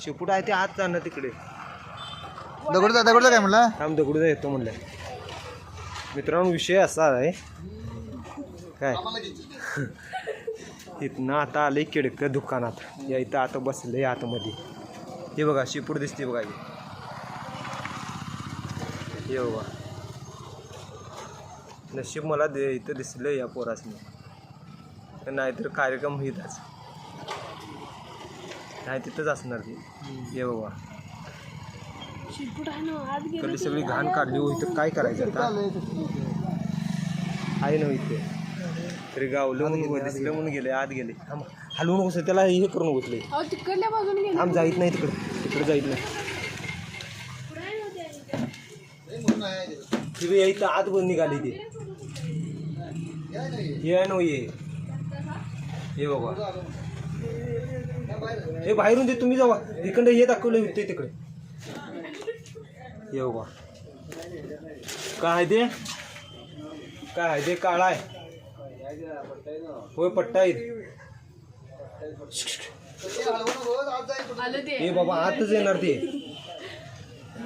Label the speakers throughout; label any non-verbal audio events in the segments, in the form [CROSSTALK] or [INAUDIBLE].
Speaker 1: शेपूट आहे ते आत जाणं तिकडे.
Speaker 2: दगड दगड काय म्हणला?
Speaker 1: थांब दगडूदा येतो म्हणलं. मित्रांनो विषय असा आहे. काय? [LAUGHS] इथनं आता आलंय किडकं दुकानात. या इथं आता बसलंय आतमध्ये. हे बघा शिपूड दिसते बघा हे. बघा. नशीब मला दे इथं दिसलं या पोरासनी. नाहीतर कार्यक्रम इथंच नाही तिथंच असणार ती. हे बघा इकडली सगळी घाण काढली हो इथं काय करायचं आता? आहे ना इथे. तरी गावलं म्हणून दिसलं म्हणून गेले आत गेले. थांब हलवू नकोस त्याला हे करू नकोस लय
Speaker 3: अहो तिकडल्या बाजूने गेले.
Speaker 1: थांब जाईत नाही तिकडे. तिकडे जाईत नाही. तिथे या इथं आत बंद निघाली ती. हे आहे ना ये. हे बाबा. हे बाहेरून ते तुम्ही जावा. इकडे हे दाखवलं होते तिकडे. हे बाबा काय आहे ते काय आहे ते काळा आहे. होय पट्टा आहे. हे बाबा आतच येणार ते.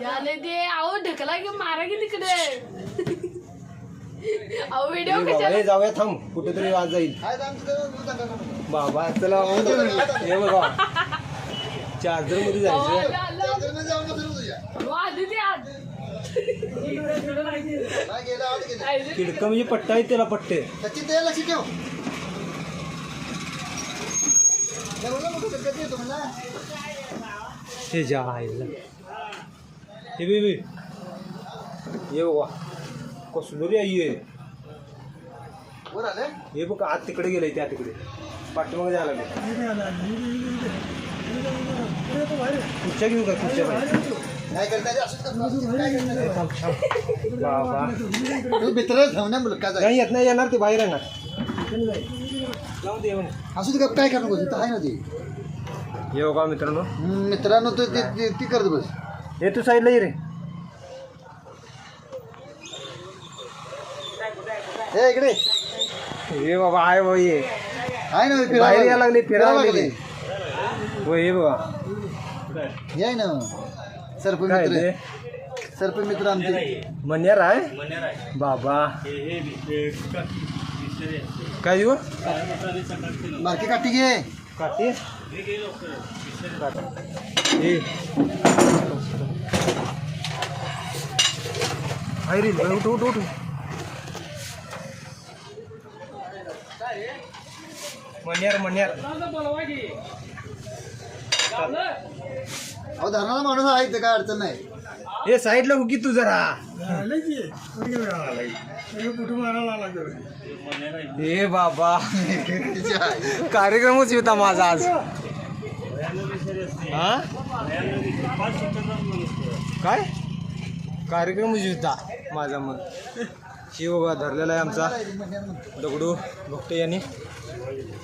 Speaker 3: आलं ते. अहो ढकला की मारा की तिकडे. व्हिडिओ
Speaker 1: हे बाबा
Speaker 3: कशाला?
Speaker 1: हे जाऊया थांब. कुठेतरी आज जाईल. बाबा चला हे बघा.
Speaker 3: चार्जरमध्ये
Speaker 1: जायचं. किडकं म्हणजे पट्टा आहे त्याला पट्टे.
Speaker 2: सचिन ते लक्ष ठेव.
Speaker 1: हे जा आईला. हे बेबी ये बाबा आहे
Speaker 2: वर आले
Speaker 1: हे बघ आत तिकडे गेलंय त्या तिकडे. पाठीमागे जायला खुर्च्या घेऊ का खुर्च्या
Speaker 2: रे? रे? मित्र धावण्या मुलगा
Speaker 1: नाही येत नाही येणार ते बाहेर येणार.
Speaker 2: असू दे काय करू नको तिथं आहे ना ती.
Speaker 1: ये बघा मित्रांनो?
Speaker 2: मित्रांनो तू ती- ती- ती करत बस.
Speaker 1: हे तू साईडला ये रे.
Speaker 2: हे इकडे
Speaker 1: हे बाबा आहे बाबा ये।
Speaker 2: आहे ना फिरायला
Speaker 1: बाहेर यायला लागले फिरायला
Speaker 2: फिरायला
Speaker 1: लागले हो हे बाबा।
Speaker 2: हे आहे ना। सर्प
Speaker 1: काय
Speaker 2: मित्र
Speaker 1: ते
Speaker 2: सर्प मित्र आमचे
Speaker 1: मन्यार आहे बाबा। काय देऊ
Speaker 2: बारकी काठी घे
Speaker 1: काटे हे आहे रे? उठ उठ उठ। मन्यार मन्यार
Speaker 2: अहो धरणारा माणूस आहे इथं काय अडचण नाही.
Speaker 1: हे साईडला उगी तू जरा. हे बाबा. कार्यक्रमच होता माझा आज. हा? काय? कार्यक्रमच होता माझा मग. शिव धरलेला आहे आमचा. दगडू भक्त यांनी.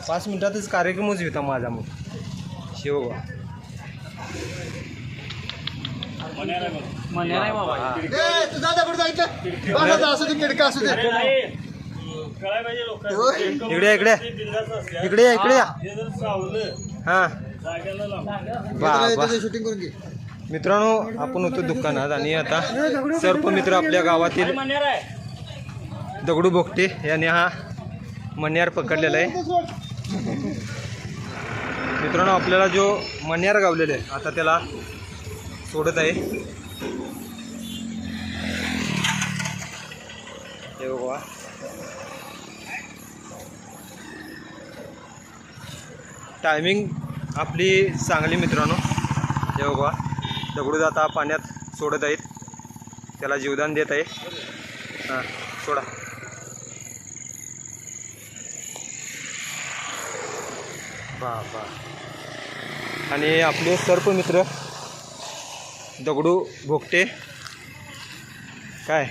Speaker 1: पाच मिनिटातच कार्यक्रमच होता माझा मग. शिव
Speaker 2: होय.
Speaker 1: इकडे इकडे. इकडे. या इकडे या. हा
Speaker 2: मित्र
Speaker 1: बा
Speaker 2: इथं शूटिंग करून घे.
Speaker 1: मित्रांनो आपण होतो दुकानात आणि आता सर्प मित्र आपल्या गावातील दगडू बोगटे याने हा मण्यार पकडलेला आहे. मित्रांनो आपल्याला जो मण्यार गावलेला आहे आता त्याला सोडत आहे. हे बघा. टायमिंग आपली चांगली मित्रांनो. हे बघा. दगडू जाता पाण्यात सोडत आहेत. त्याला जीवदान देत आहे. हां सोडा. बा बा आणि आपले सर्प मित्र दगडू भोगटे. काय?